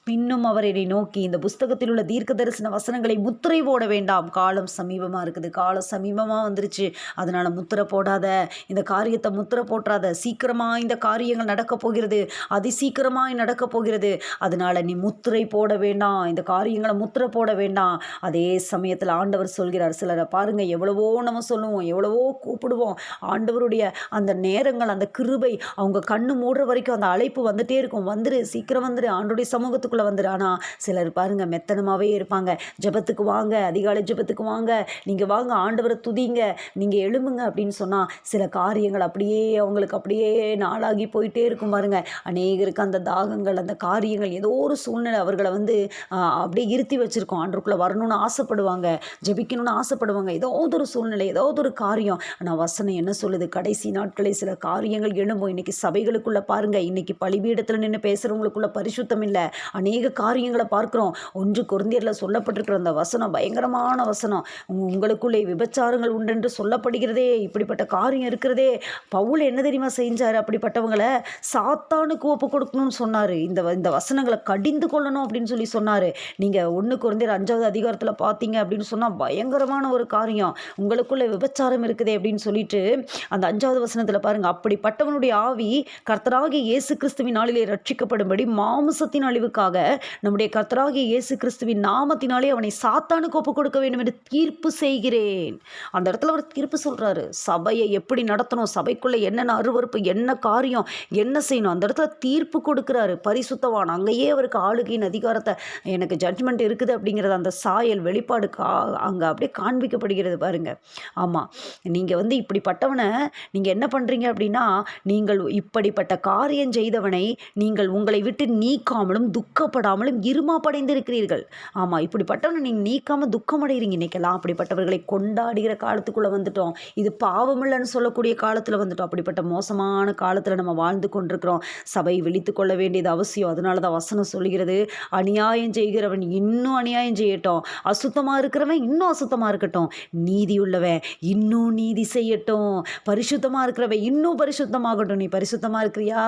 S1: பின்னும் அவர் என்னை நோக்கி இந்த புஸ்தகத்தில் உள்ள தீர்க்க தரிசன வசனங்களை முத்திரை போட வேண்டாம் காலம் சமீபமாக இருக்குது காலம் சமீபமாக வந்துருச்சு அதனால் முத்திரை போடாத இந்த காரியத்தை முத்திரை போட்டாத சீக்கிரமாக இந்த காரியங்கள் நடக்கப் போகிறது அதி சீக்கிரமாக நடக்கப் போகிறது அதனால் நீ முத்திரை போட வேண்டாம் இந்த காரியங்களை முத்திரை போட வேண்டாம் அதே சமயத்தில் ஆண்டவர் சொல்கிறார் சிலரை பாருங்கள் எவ்வளவோ நம்ம சொல்லுவோம் எவ்வளவோ கூப்பிடுவோம் ஆண்டவருடைய அந்த நேரங்கள் அந்த கிருபை அவங்க கண்ணு மூடுற வரைக்கும் அந்த அழைப்பு வந்துட்டே இருக்கும் வந்துரு சீக்கிரம் வந்துரு ஆண்டுடைய சமூகத்துக்கு மனசுக்குள்ளே வந்துடும் ஆனால் சிலர் பாருங்கள் மெத்தனமாகவே இருப்பாங்க ஜபத்துக்கு வாங்க அதிகாலை ஜபத்துக்கு வாங்க நீங்கள் வாங்க ஆண்டவரை துதிங்க நீங்கள் எழும்புங்க அப்படின்னு சொன்னால் சில காரியங்கள் அப்படியே அவங்களுக்கு அப்படியே நாளாகி போயிட்டே இருக்கும் பாருங்கள் அநேகருக்கு அந்த தாகங்கள் அந்த காரியங்கள் ஏதோ ஒரு சூழ்நிலை அவர்களை வந்து அப்படியே இருத்தி வச்சுருக்கோம் ஆண்டருக்குள்ளே வரணும்னு ஆசைப்படுவாங்க ஜபிக்கணும்னு ஆசைப்படுவாங்க ஏதோ ஒரு சூழ்நிலை ஏதோ ஒரு காரியம் ஆனால் வசனம் என்ன சொல்லுது கடைசி நாட்களில் சில காரியங்கள் எழும்போம் இன்றைக்கி சபைகளுக்குள்ளே பாருங்கள் இன்னைக்கு பழிபீடத்தில் நின்று பேசுகிறவங்களுக்குள்ள பரிசுத்தம் இல்லை அநேக காரியங்களை பார்க்குறோம் ஒன்று குருந்தியரில் சொல்லப்பட்டிருக்கிற அந்த வசனம் பயங்கரமான வசனம் உங்களுக்குள்ளே விபச்சாரங்கள் என்று சொல்லப்படுகிறதே இப்படிப்பட்ட காரியம் இருக்கிறதே பவுல் என்ன தெரியுமா செஞ்சார் அப்படிப்பட்டவங்களை சாத்தானுக்கு ஒப்பு கொடுக்கணும்னு சொன்னார் இந்த இந்த வசனங்களை கடிந்து கொள்ளணும் அப்படின்னு சொல்லி சொன்னார் நீங்கள் ஒன்று குறைந்த அஞ்சாவது அதிகாரத்தில் பார்த்தீங்க அப்படின்னு சொன்னால் பயங்கரமான ஒரு காரியம் உங்களுக்குள்ள விபச்சாரம் இருக்குதே அப்படின்னு சொல்லிட்டு அந்த அஞ்சாவது வசனத்தில் பாருங்கள் அப்படிப்பட்டவனுடைய ஆவி கர்த்தராகி இயேசு கிறிஸ்துவின் நாளிலே ரட்சிக்கப்படும்படி மாமிசத்தின் அழிவுக்காக செய்வதற்காக நம்முடைய கத்தராகிய இயேசு கிறிஸ்துவின் நாமத்தினாலே அவனை சாத்தானுக்கு ஒப்பு கொடுக்க வேண்டும் என்று தீர்ப்பு செய்கிறேன் அந்த இடத்துல அவர் தீர்ப்பு சொல்கிறாரு சபையை எப்படி நடத்தணும் சபைக்குள்ளே என்னென்ன அருவறுப்பு என்ன காரியம் என்ன செய்யணும் அந்த இடத்துல தீர்ப்பு கொடுக்குறாரு பரிசுத்தவான் அங்கேயே அவருக்கு ஆளுகையின் அதிகாரத்தை எனக்கு ஜட்ஜ்மெண்ட் இருக்குது அப்படிங்கிறது அந்த சாயல் வெளிப்பாடு அங்கே அப்படியே காண்பிக்கப்படுகிறது பாருங்க ஆமாம் நீங்கள் வந்து இப்படிப்பட்டவனை நீங்கள் என்ன பண்ணுறீங்க அப்படின்னா நீங்கள் இப்படிப்பட்ட காரியம் செய்தவனை நீங்கள் உங்களை விட்டு நீக்காமலும் துக்க நீக்கப்படாமலும் இருமாப்படைந்திருக்கிறீர்கள் ஆமாம் இப்படிப்பட்டவனை நீங்கள் நீக்காமல் துக்கமடைகிறீங்க இன்னைக்கெல்லாம் அப்படிப்பட்டவர்களை கொண்டாடுகிற காலத்துக்குள்ளே வந்துட்டோம் இது பாவமில்லைன்னு சொல்லக்கூடிய காலத்தில் வந்துட்டோம் அப்படிப்பட்ட மோசமான காலத்தில் நம்ம வாழ்ந்து கொண்டிருக்கிறோம் சபை விழித்து கொள்ள வேண்டியது அவசியம் அதனால தான் வசனம் சொல்கிறது அநியாயம் செய்கிறவன் இன்னும் அநியாயம் செய்யட்டும் அசுத்தமாக இருக்கிறவன் இன்னும் அசுத்தமாக இருக்கட்டும் நீதி உள்ளவன் இன்னும் நீதி செய்யட்டும் பரிசுத்தமாக இருக்கிறவன் இன்னும் பரிசுத்தமாகட்டும் நீ பரிசுத்தமாக இருக்கிறியா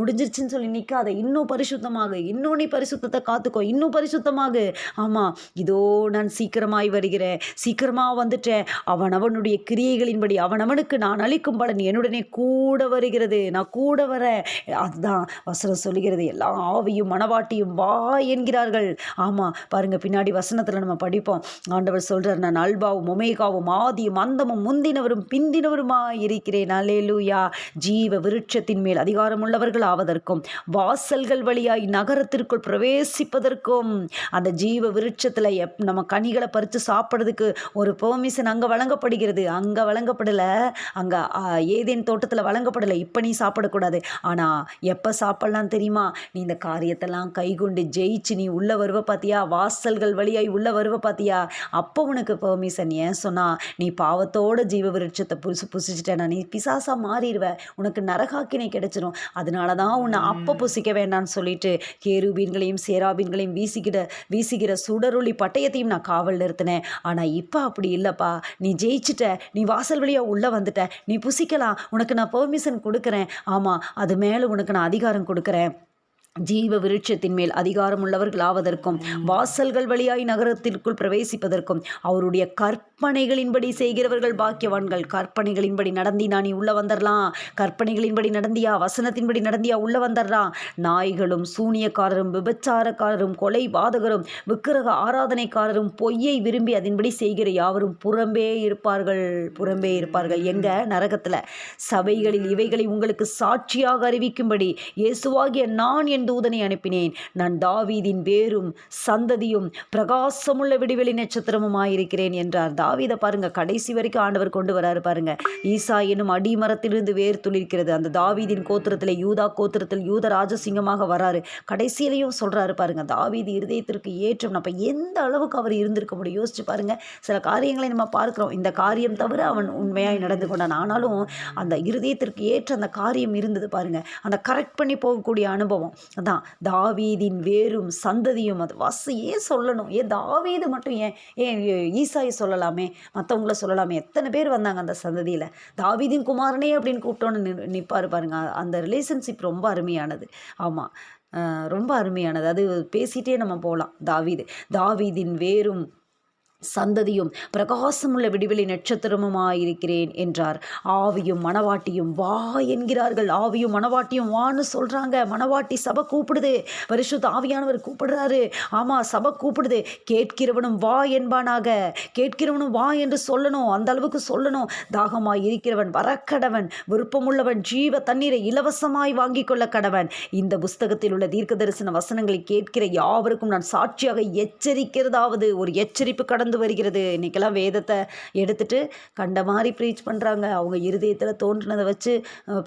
S1: முடிஞ்சிருச்சுன்னு சொல்லி நிற்காத இன்னும் பரிசுத்தமாக இன்னும் நீ பரிசுத்தத்தை காத்துக்கோ இன்னும் பரிசுத்தமாகு ஆமாம் இதோ நான் சீக்கிரமாய் வருகிறேன் சீக்கிரமாக வந்துட்டேன் அவன் அவனுடைய கிரியைகளின்படி அவனவனுக்கு நான் அளிக்கும் பலன் என்னுடனே கூட வருகிறது நான் கூட வர அதுதான் வசனம் சொல்லுகிறது எல்லா ஆவியும் மனவாட்டியும் வா என்கிறார்கள் ஆமாம் பாருங்கள் பின்னாடி வசனத்தில் நம்ம படிப்போம் ஆண்டவர் சொல்கிறார் நான் அல்பாவும் ஒமேகாவும் ஆதியும் அந்தமும் முந்தினவரும் பிந்தினவருமா இருக்கிறேன் அலேலூயா ஜீவ விருட்சத்தின் மேல் அதிகாரமுள்ளவர்கள் ஆவதற்கும் வாசல்கள் வழியாய் நகரத்திற்குள் பிரவேசிப்பதற்கும் அந்த ஜீவ விருட்சத்தில் எப் நம்ம கனிகளை பறித்து சாப்பிட்றதுக்கு ஒரு பெர்மிஷன் அங்கே வழங்கப்படுகிறது அங்கே வழங்கப்படலை அங்கே ஏதேன் தோட்டத்தில் வழங்கப்படலை இப்போ நீ சாப்பிடக்கூடாது ஆனால் எப்போ சாப்பிட்லாம் தெரியுமா நீ இந்த காரியத்தெல்லாம் கைகொண்டு ஜெயிச்சு நீ உள்ளே வருவ பார்த்தியா வாசல்கள் வழியாய் உள்ளே வருவ பார்த்தியா அப்போ உனக்கு பெர்மிஷன் ஏன் சொன்னால் நீ பாவத்தோட ஜீவ விருட்சத்தை புதுசு புசிச்சிட்டேனா நீ பிசாசாக மாறிடுவ உனக்கு நரகாக்கினை கிடைச்சிடும் அதனால தான் உன்னை அப்போ புசிக்க வேண்டாம்னு சொல்லிட்டு கேருபீன்கள் வானங்களையும் சேராபின்களையும் வீசிக்கிற வீசுகிற சுடரொளி பட்டயத்தையும் நான் காவல் நிறுத்தினேன் ஆனால் இப்போ அப்படி இல்லைப்பா நீ ஜெயிச்சிட்ட நீ வாசல் வழியாக உள்ளே வந்துட்ட நீ புசிக்கலாம் உனக்கு நான் பெர்மிஷன் கொடுக்குறேன் ஆமாம் அது மேலே உனக்கு நான் அதிகாரம் கொடுக்குறேன் ஜீவ விருட்சத்தின் மேல் அதிகாரம் உள்ளவர்களாவதற்கும் வாசல்கள் வழியாய் நகரத்திற்குள் பிரவேசிப்பதற்கும் அவருடைய கற்பனைகளின்படி செய்கிறவர்கள் பாக்கியவான்கள் கற்பனைகளின்படி நடந்தினா நீ உள்ளே வந்தர்லாம் கற்பனைகளின்படி நடந்தியா வசனத்தின்படி நடந்தியா உள்ளே வந்துடுறான் நாய்களும் சூனியக்காரரும் விபச்சாரக்காரரும் கொலை பாதகரும் விக்கிரக ஆராதனைக்காரரும் பொய்யை விரும்பி அதன்படி செய்கிற யாவரும் புறம்பே இருப்பார்கள் புறம்பே இருப்பார்கள் எங்க நரகத்தில் சபைகளில் இவைகளை உங்களுக்கு சாட்சியாக அறிவிக்கும்படி இயேசுவாகிய நான் என் தூதனை அனுப்பினேன் நான் தாவீதின் வேரும் சந்ததியும் பிரகாசமுள்ள விடுவெளி நட்சத்திரமும் ஆயிருக்கிறேன் என்றார் தாவீதை பாருங்க கடைசி வரைக்கும் ஆண்டவர் கொண்டு வராரு பாருங்க ஈசா எனும் அடிமரத்திலிருந்து வேர் துளிர்க்கிறது அந்த தாவீதின் கோத்திரத்தில் யூதா கோத்திரத்தில் யூத ராஜசிங்கமாக வராரு கடைசியிலையும் சொல்கிறாரு பாருங்க தாவீது இருதயத்திற்கு ஏற்றம் நம்ம எந்த அளவுக்கு அவர் இருந்திருக்க முடியும் யோசிச்சு பாருங்க சில காரியங்களை நம்ம பார்க்குறோம் இந்த காரியம் தவிர அவன் உண்மையாக நடந்து கொண்டான் ஆனாலும் அந்த இருதயத்திற்கு ஏற்ற அந்த காரியம் இருந்தது பாருங்க அந்த கரெக்ட் பண்ணி போகக்கூடிய அனுபவம் அதான் தாவீதின் வேரும் சந்ததியும் அது வசையே சொல்லணும் ஏன் தாவீது மட்டும் ஏன் ஏன் ஈசாயை சொல்லலாமே மற்றவங்கள சொல்லலாமே எத்தனை பேர் வந்தாங்க அந்த சந்ததியில் தாவீதின் குமாரனே அப்படின்னு கூப்பிட்டோன்னு நிற்பார் பாருங்க அந்த ரிலேஷன்ஷிப் ரொம்ப அருமையானது ஆமாம் ரொம்ப அருமையானது அது பேசிகிட்டே நம்ம போகலாம் தாவீது தாவீதின் வேரும் சந்ததியும் பிரகாசமுள்ள விடுவெளி நட்சத்திரமுமாயிருக்கிறேன் என்றார் ஆவியும் மணவாட்டியும் வா என்கிறார்கள் ஆவியும் மணவாட்டியும் வான்னு சொல்கிறாங்க மணவாட்டி சபை கூப்பிடுது பரிசுத்த ஆவியானவர் கூப்பிடுறாரு ஆமாம் சபை கூப்பிடுது கேட்கிறவனும் வா என்பானாக கேட்கிறவனும் வா என்று சொல்லணும் அந்த அளவுக்கு சொல்லணும் தாகமாய் இருக்கிறவன் வரக்கடவன் விருப்பமுள்ளவன் ஜீவ தண்ணீரை இலவசமாய் வாங்கி கொள்ள கடவன் இந்த புஸ்தகத்தில் உள்ள தீர்க்க தரிசன வசனங்களை கேட்கிற யாவருக்கும் நான் சாட்சியாக எச்சரிக்கிறதாவது ஒரு எச்சரிப்பு கடந்த வளர்ந்து வருகிறது இன்றைக்கெல்லாம் வேதத்தை எடுத்துட்டு கண்ட மாதிரி ப்ரீச் பண்ணுறாங்க அவங்க இருதயத்தில் தோன்றினதை வச்சு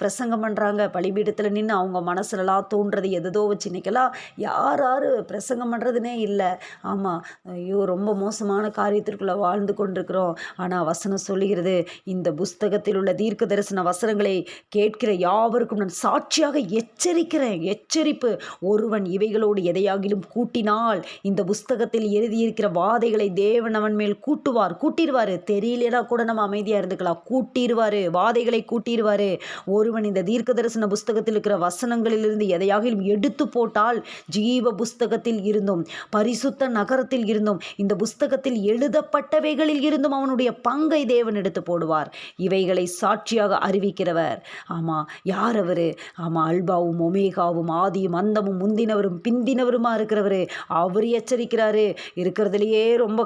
S1: பிரசங்கம் பண்ணுறாங்க பலிபீடத்தில் நின்று அவங்க மனசுலலாம் தோன்றது எதோ வச்சு இன்றைக்கெல்லாம் யார் யார் பிரசங்கம் பண்ணுறதுனே இல்லை ஆமாம் ஐயோ ரொம்ப மோசமான காரியத்திற்குள்ளே வாழ்ந்து கொண்டிருக்கிறோம் ஆனால் வசனம் சொல்லுகிறது இந்த புஸ்தகத்தில் உள்ள தீர்க்க தரிசன வசனங்களை கேட்கிற யாவருக்கும் நான் சாட்சியாக எச்சரிக்கிறேன் எச்சரிப்பு ஒருவன் இவைகளோடு எதையாகிலும் கூட்டினால் இந்த புஸ்தகத்தில் எழுதியிருக்கிற வாதைகளை தேவன் அவன் மேல் கூட்டுவார் கூட்டிடுவார் தெரியலனா கூட நம்ம அமைதியாக இருந்துக்கலாம் கூட்டிடுவார் வாதைகளை கூட்டிடுவார் ஒருவன் இந்த தீர்க்க தரிசன புஸ்தகத்தில் இருக்கிற வசனங்களிலிருந்து எதையாக எடுத்து போட்டால் ஜீவ புஸ்தகத்தில் இருந்தும் பரிசுத்த நகரத்தில் இருந்தும் இந்த புஸ்தகத்தில் எழுதப்பட்டவைகளில் இருந்தும் அவனுடைய பங்கை தேவன் எடுத்து போடுவார் இவைகளை சாட்சியாக அறிவிக்கிறவர் ஆமாம் யார் அவர் ஆமாம் அல்பாவும் ஒமேகாவும் ஆதியும் அந்தமும் முந்தினவரும் பிந்தினவருமா இருக்கிறவர் அவர் எச்சரிக்கிறாரு இருக்கிறதுலையே ரொம்ப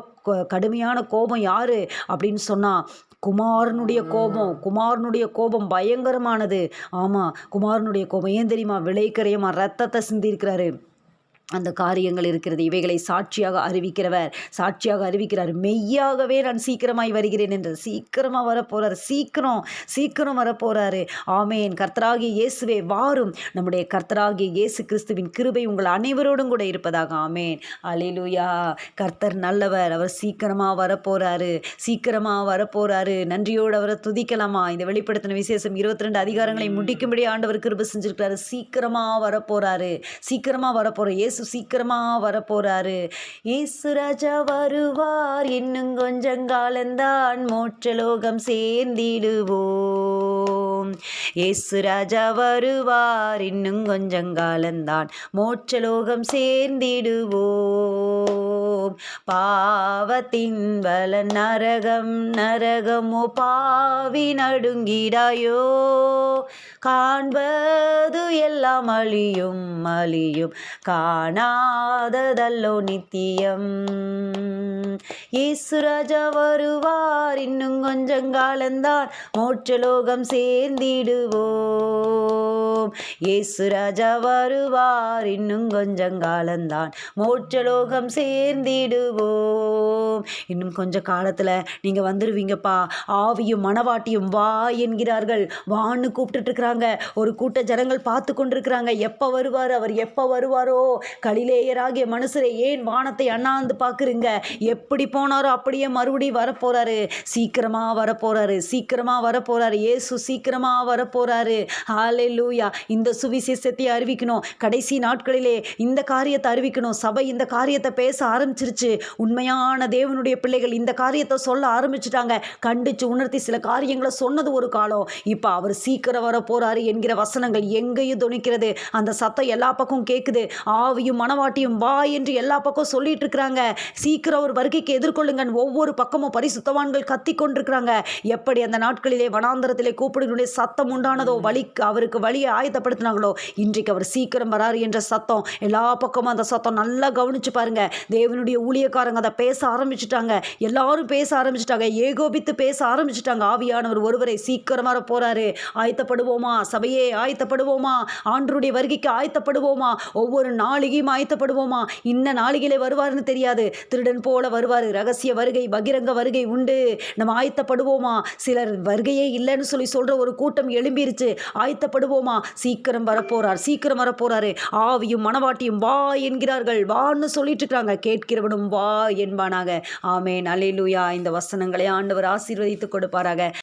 S1: கடுமையான கோபம் யார் அப்படின்னு சொன்னால் குமாரனுடைய கோபம் குமாரனுடைய கோபம் பயங்கரமானது ஆமாம் குமாரனுடைய கோபம் ஏன் தெரியுமா விளைக்கிறையமாக ரத்தத்தை சிந்திருக்கிறாரு அந்த காரியங்கள் இருக்கிறது இவைகளை சாட்சியாக அறிவிக்கிறவர் சாட்சியாக அறிவிக்கிறார் மெய்யாகவே நான் சீக்கிரமாய் வருகிறேன் என்று சீக்கிரமாக வரப்போகிறார் சீக்கிரம் சீக்கிரம் வரப்போகிறாரு ஆமேன் கர்த்தராகிய இயேசுவே வாரும் நம்முடைய கர்த்தராகிய இயேசு கிறிஸ்துவின் கிருபை உங்கள் அனைவரோடும் கூட இருப்பதாக ஆமேன் அலிலுயா கர்த்தர் நல்லவர் அவர் சீக்கிரமாக வரப்போகிறாரு சீக்கிரமாக வரப்போகிறாரு நன்றியோடு அவரை துதிக்கலாமா இந்த வெளிப்படுத்தின விசேஷம் இருபத்தி ரெண்டு அதிகாரங்களை முடிக்கும்படி ஆண்டவர் கிருபை செஞ்சிருக்கிறாரு சீக்கிரமாக வரப்போகிறாரு சீக்கிரமாக வரப்போகிற இயேசு இயேசு சீக்கிரமாக வரப்போகிறாரு இயேசு ராஜா வருவார் இன்னும் கொஞ்சம் காலந்தான் மோட்சலோகம் சேர்ந்திடுவோ ஏசு ராஜா வருவார் இன்னும் கொஞ்சம் காலந்தான் மோட்சலோகம் சேர்ந்திடுவோம் பாவத்தின் பல நரகம் நரகமோ பாவி நடுங்கிடாயோ காண்பது எல்லாம் அழியும் அழியும் காணாததல்லோ நித்தியம் இயேசு வருவார் இன்னும் கொஞ்சம் காலந்தான் மோட்சலோகம் சேர்ந்து சேர்ந்திடுவோம் இயேசு ராஜா வருவார் இன்னும் கொஞ்சம் காலந்தான் மோட்சலோகம் சேர்ந்திடுவோம் இன்னும் கொஞ்சம் காலத்தில் நீங்கள் வந்துடுவீங்கப்பா ஆவியும் மனவாட்டியும் வா என்கிறார்கள் வான்னு இருக்கிறாங்க ஒரு கூட்ட ஜனங்கள் பார்த்து கொண்டிருக்கிறாங்க எப்போ வருவார் அவர் எப்போ வருவாரோ கலிலேயராகிய மனுஷரை ஏன் வானத்தை அண்ணாந்து பார்க்குறீங்க எப்படி போனாரோ அப்படியே மறுபடியும் வரப்போகிறாரு சீக்கிரமாக வரப்போகிறாரு சீக்கிரமாக வரப்போகிறாரு ஏசு சீக்கிரம் சீக்கிரமாக வரப்போகிறாரு ஆலே லூயா இந்த சுவிசேஷத்தை அறிவிக்கணும் கடைசி நாட்களிலே இந்த காரியத்தை அறிவிக்கணும் சபை இந்த காரியத்தை பேச ஆரம்பிச்சிருச்சு உண்மையான தேவனுடைய பிள்ளைகள் இந்த காரியத்தை சொல்ல ஆரம்பிச்சிட்டாங்க கண்டித்து உணர்த்தி சில காரியங்களை சொன்னது ஒரு காலம் இப்போ அவர் சீக்கிரம் வர என்கிற வசனங்கள் எங்கேயும் துணிக்கிறது அந்த சத்தம் எல்லா பக்கம் கேட்குது ஆவியும் மனவாட்டியும் வா என்று எல்லா பக்கம் சொல்லிட்டு இருக்கிறாங்க சீக்கிரம் ஒரு வருகைக்கு எதிர்கொள்ளுங்கள் ஒவ்வொரு பக்கமும் பரிசுத்தவான்கள் கத்தி கொண்டிருக்கிறாங்க எப்படி அந்த நாட்களிலே வனாந்தரத்திலே கூப்பிடுகளுடைய சத்தம் உண்டானதோ வழிக்கு அவருக்கு வழியை ஆயத்தப்படுத்தினாங்களோ இன்றைக்கு அவர் சீக்கிரம் வராரு என்ற சத்தம் எல்லா பக்கமும் அந்த சத்தம் நல்லா கவனிச்சு பாருங்க தேவனுடைய ஊழியக்காரங்க அதை பேச ஆரம்பிச்சுட்டாங்க எல்லாரும் பேச ஆரம்பிச்சுட்டாங்க ஏகோபித்து பேச ஆரம்பிச்சுட்டாங்க ஆவியானவர் ஒருவரை சீக்கிரமாக போறாரு ஆயத்தப்படுவோமா சபையே ஆயத்தப்படுவோமா ஆண்டருடைய வருகைக்கு ஆயத்தப்படுவோமா ஒவ்வொரு நாளிகையும் ஆயத்தப்படுவோமா இன்ன நாளிகளே வருவார்னு தெரியாது திருடன் போல வருவார் ரகசிய வருகை பகிரங்க வருகை உண்டு நம்ம ஆயத்தப்படுவோமா சிலர் வருகையே இல்லைன்னு சொல்லி சொல்ற ஒரு கூட்டம் எழும்பிருச்சு ஆயத்தப்படுவோமா சீக்கிரம் வரப்போறார் சீக்கிரம் வரப்போறாரு ஆவியும் மனவாட்டியும் வா என்கிறார்கள் வான்னு சொல்லிட்டு இருக்காங்க கேட்கிறவனும் வா என்பானாக ஆமே நலிலுயா இந்த வசனங்களை ஆண்டவர் ஆசீர்வதித்துக் கொடுப்பாராக